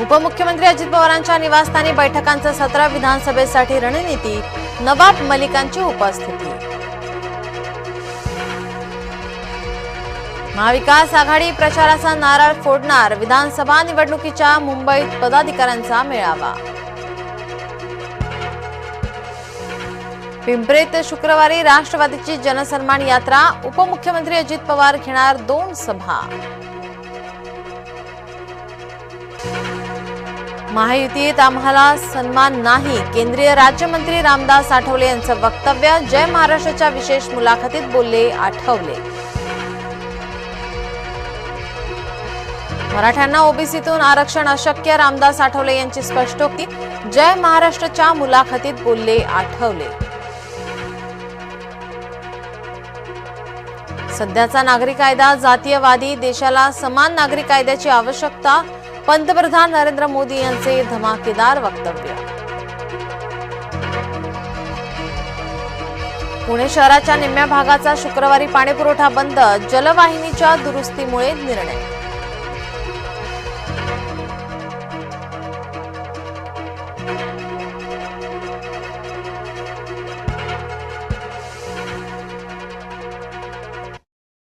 उपमुख्यमंत्री अजित पवारांच्या निवासस्थानी बैठकांचं सत्र विधानसभेसाठी रणनीती नवाब मलिकांची उपस्थिती. महाविकास आघाडी प्रचाराचा नारळ फोडणार विधानसभा निवडणुकीच्या मुंबईत पदाधिकाऱ्यांचा मेळावा. पिंपरीत शुक्रवारी राष्ट्रवादीची जनसन्मान यात्रा उपमुख्यमंत्री अजित पवार घेणार दोन सभा. महायुतीत आम्हाला सन्मान नाही. केंद्रीय राज्यमंत्री रामदास आठवले यांचं वक्तव्य जय महाराष्ट्राच्या विशेष मुलाखतीत बोलले आठवले. मराठ्यांना ओबीसीतून आरक्षण अशक्य रामदास आठवले यांची स्पष्टोक्ती जय महाराष्ट्राच्या मुलाखतीत बोलले आठवले. सध्याचा नागरी कायदा जातीयवादी देशाला समान नागरी कायद्याची आवश्यकता पंतप्रधान नरेंद्र मोदी यांचे धमाकेदार वक्तव्य. पुणे शहराच्या निम्म्या भागाचा शुक्रवारी पाणीपुरवठा बंद जलवाहिनीच्या दुरुस्तीमुळे निर्णय.